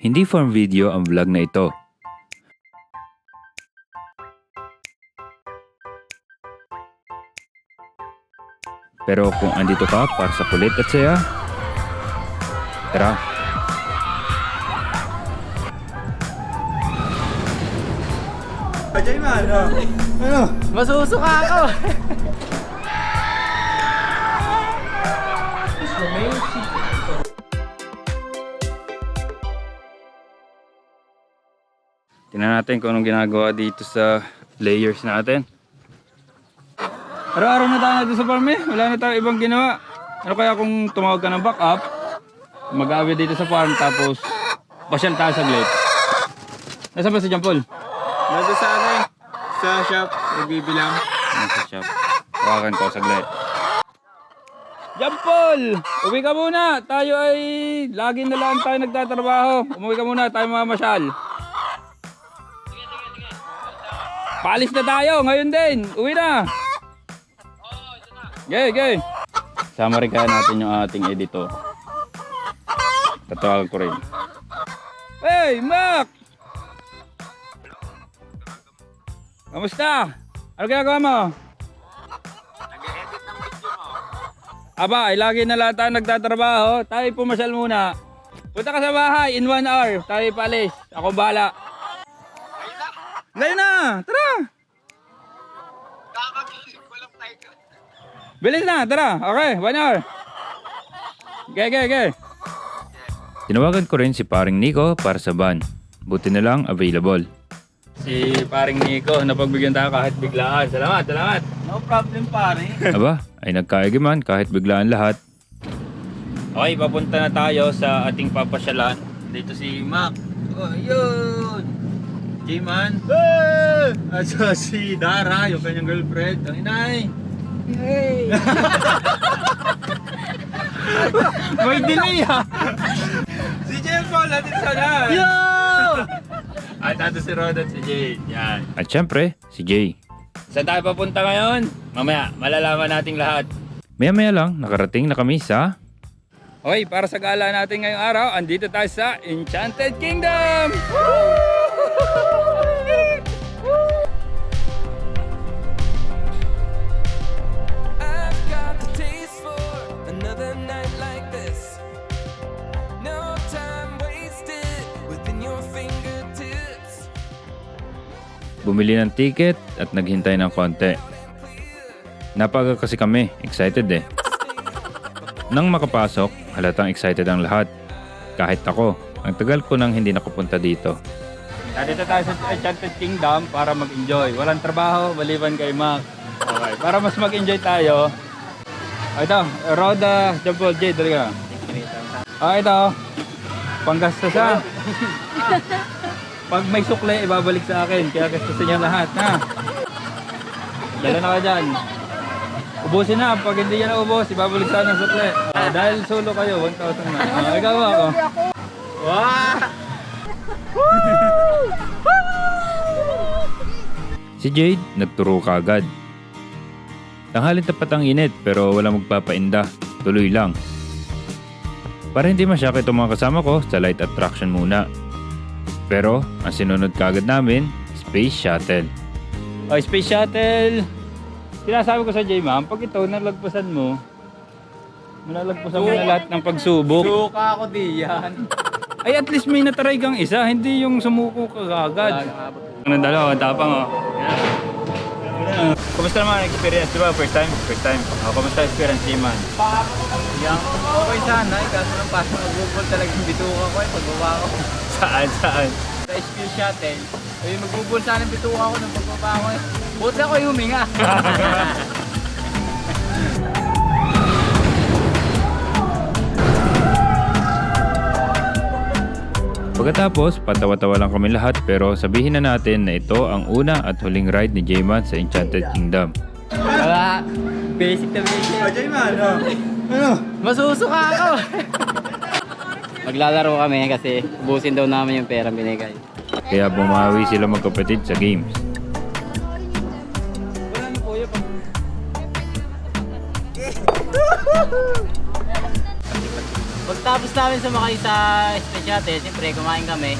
Hindi farm video ang vlog na ito. Pero kung andito ka para sa kulit at saya, tara, Ajay man, ano? Ano? Masusuka ako! Tingnan natin kung anong ginagawa dito sa layers natin. Araw-araw na tayo dito sa farm eh. Wala na tayo ibang ginawa. Ano kaya kung tumawag ka ng backup, mag-aaway dito sa farm tapos pasyal tayo saglit. Nasaan ba si John Paul? Nandun sa ano eh? Sa shop, nagbibilang. Nasa shop. Tawagan ko saglit. John Paul! Uwi ka muna! Tayo ay lagi na lang tayo nagtatrabaho. Umuwi ka muna, tayo mamasyal. Paalis na tayo ngayon din. Uwi na. Okay, okay. Sama rin kaya natin yung ating editor. Tatawag ko rin. Hey, Mac! Kamusta? Ano ginagawa mo? Aba, ay lagi na lang tayo nagtatrabaho. Tayo pumasyal muna. Punta ka sa bahay in one hour. Tayo palis. Ako bahala. Ngayon na! Tara! Bilis na! Tara! Okay, one hour. Okay, okay, okay. Tinawagan ko rin si paring Nico para sa van. Buti na lang available. Si paring Nico, napagbigyan tayo kahit biglaan. Salamat, salamat. No problem pare. Aba, ay nagkaigiman kahit biglaan lahat. Okay, papunta na tayo sa ating papasyalan. Dito si Mac. Oh, yun! J-Man. Ah! At saka si Dara, yung kanyang girlfriend. Ang inay. Hey! May delay ha! si J. Paul, natin sa lahat. Yo! At nato si Rod at si Jade. Yan. At syempre, si Jay. Saan tayo papunta ngayon? Mamaya, malalaman nating lahat. Maya-maya lang, nakarating na kami sa... Okay, para sa gala natin ngayong araw, andito tayo sa Enchanted Kingdom! I've Bumili ng ticket at naghintay ng konti. Napaga kasi kami, excited eh. Nang makapasok, halatang excited ang lahat. Kahit ako, ang tagal ko nang hindi nakapunta dito. Dito tayo sa Enchanted Kingdom para mag-enjoy. Walang trabaho, maliban kay Mac. Okay, para mas mag-enjoy tayo. Ah, Ito, Roda, Jumbo, J, dali ka. Ah, ito. Panggastos ha. Pag may sukle, ibabalik sa akin. Kaya gastusin niya lahat, ha? Dala na ka dyan. Ubusin na. Pag hindi yan naubos, ibabalik sa ng sukle. Ah, dahil solo kayo, 1,000 na. Ah, ikaw ako. Wow! Si Jade, nagturo kagad. Tanghalin tapat ang init pero wala magpapainda. Tuloy lang. Para hindi masyakit ang mga kasama ko sa light attraction muna. Pero, ang sinunod kagad namin, Space Shuttle. Oh, Space Shuttle! Sinasabi ko sa J, ma'am, pag ito nalagpasan mo, malalagpasan mo na lahat ng pagsubok. Suka ako di yan. Ay, at least may natry kang isa, hindi yung sumuko ka agad. Ano dalawa, tapang oh. Kumusta naman ang experience? Di ba? First time? First time. Oh, kumusta experience ni man? Yang okay sana eh, kaso lang parang magbubol talaga yung bituka ko eh, pagbaba ko. Saan? Saan? Sa skill shuttle, eh magbubol sana bituka ko ng pagbaba ko eh. Buti ako yung huminga. Pagkatapos, patawa-tawa lang kami lahat pero sabihin na natin na ito ang una at huling ride ni J-Man sa Enchanted Kingdom. Wala. Basic na basic. Ajay man, ano? Ano? Masusuka ako! Maglalaro kami kasi ubusin daw namin yung pera binigay. Kaya bumawi sila magkapatid sa games. Wala na po yun. Pagtapos namin sumakay sa Speciate, siyempre kumain kami.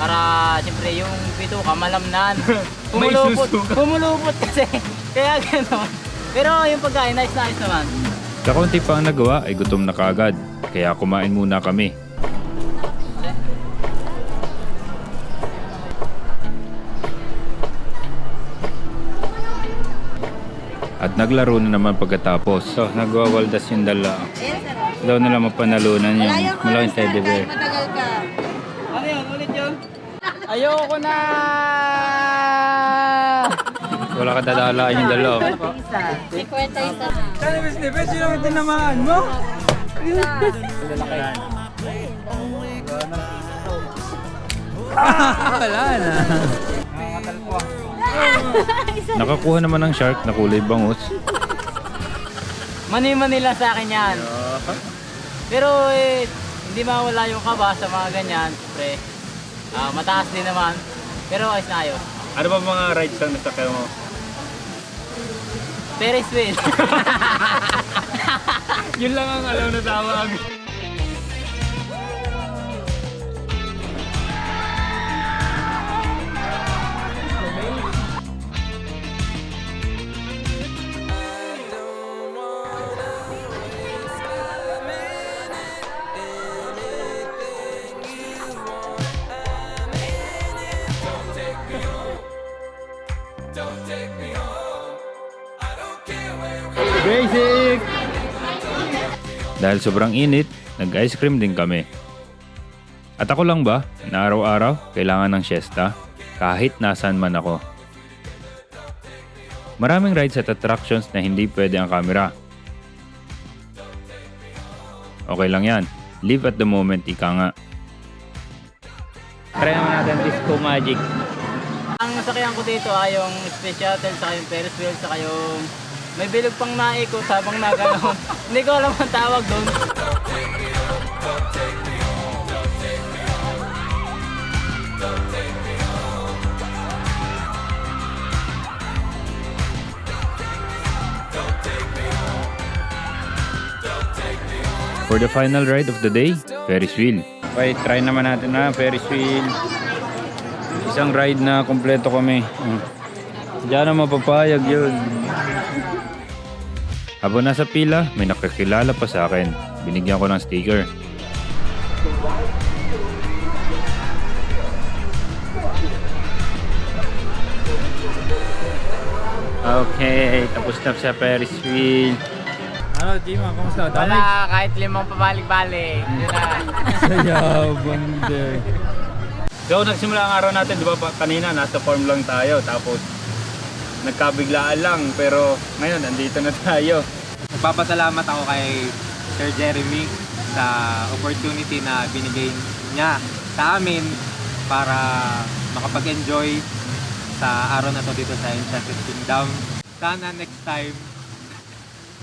Para siyempre yung bituka malamnan. Pumulupot, pumulupot kasi. Kaya gano'n. Pero yung pagkain, nice nice naman. Sa konti pa ang nagawa ay gutom na kaagad. Kaya kumain muna kami. At naglaro na naman pagkatapos. So, nagwawaldas yung dala. Daw nila mapanalunan yung malaking teddy bear. Matagal ka. Ano yun? Ulit yun? Ayoko na! Wala ka dadalaan yung dala. oh. May kwenta isa na. Cannabis nipis, sino yung tinamaan mo? Wala na. Nakakuha naman ng shark na kulay bangus. Mani-manila sa akin yan. Pero eh, hindi mawala yung kaba sa mga ganyan. Siyempre, ah, mataas din naman. Pero ayos na ayos. Ano ba mga rides ang nasakay mo? Ferris wheel. Yun lang ang alam na tawag. Dahil sobrang init, nag-ice cream din kami. At ako lang ba, na araw-araw, kailangan ng siesta, kahit nasaan man ako. Maraming rides at attractions na hindi pwede ang camera. Okay lang yan. Live at the moment, ika nga. Try naman natin Disco Magic. Ang nasakyan ko dito ay yung space shuttle, saka yung Ferris wheel, saka yung may bilog pang naikot habang nagalaw. Hindi ko alam ang tawag doon. For the final ride of the day, Ferris wheel. Okay, try naman natin na Ferris wheel. Isang ride na kompleto kami. Hmm. Diyan na mapapayag yun. Habang nasa pila, may nakakilala pa sa akin. Binigyan ko ng sticker. Okay, tapos na sa Ferris wheel. Ano, Jima? Kamusta? Wala, kahit limang pabalik-balik. Yun na. Sayabang din. So, nagsimula ang araw natin, di ba, pa- kanina nasa farm lang tayo, tapos nagkabiglaan lang, pero ngayon, andito na tayo. Nagpapasalamat ako kay Sir Jeremy sa opportunity na binigay niya sa amin para makapag-enjoy sa araw na to dito sa Enchanted Kingdom. Sana next time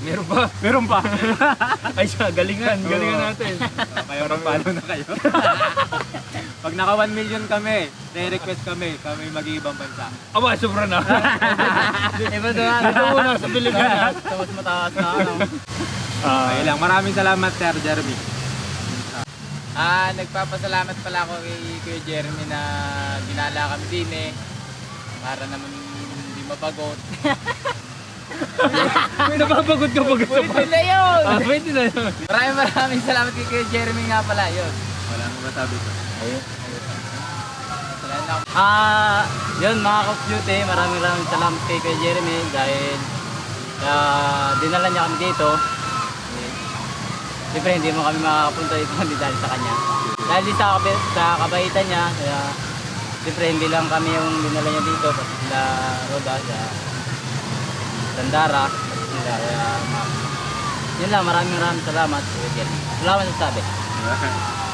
Meron pa? meron pa. Ay siya, galingan, galingan natin. rin follow na kayo. Pag naka 1 million kami, re-request kami, kami mag-iibang bansa. Aba, sobra na. Iba doon. Dito muna sa Pilipinas. Tapos mataas na ano. Ah, Ayun lang, maraming salamat Sir Jeremy. Ah, nagpapasalamat pala ako kay Kuya Jeremy na dinala kami din eh. Para naman hindi mabagot. may napapagod ka pag Pwede na yun! Ah, pwede na yun. Maraming maraming salamat kay Kuya Jeremy nga pala yun. Wala nang masabi ko. Ako. Ah, yun mga Duty, maraming maraming salamat kay Kuya Jeremy dahil ah, dinala niya kami dito. Siyempre hindi mo kami makakapunta dito hindi dahil sa kanya. Dahil sa, sa kabaitan niya, kaya siyempre hindi lang kami yung dinala niya dito, pati sila Roda, sa Dandara, sila, kaya yun lang, maraming maraming salamat. Salamat sa sabi.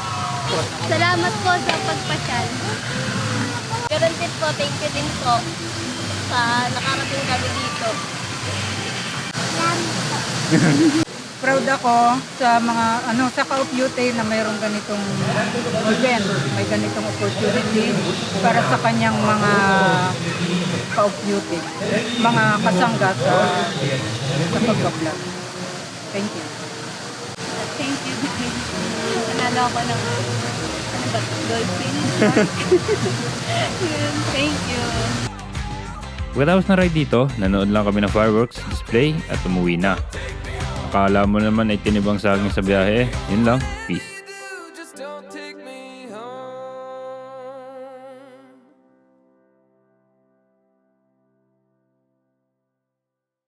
Salamat po sa pagpasyal. Ganun din po, thank you din po sa nakarating kami dito. Salamat po. proud ako sa mga ano sa Ka of na mayroong ganitong event, may ganitong opportunity para sa kanyang mga Ka of mga kasangga sa sa pagbablog. Thank you. Nanalo ako ng ano ba, dolphin. Yun, Thank you. Pagkatapos na ride dito, nanood lang kami ng fireworks display at umuwi na. Akala mo naman ay tinibang sa akin sa biyahe. Yun lang. Peace.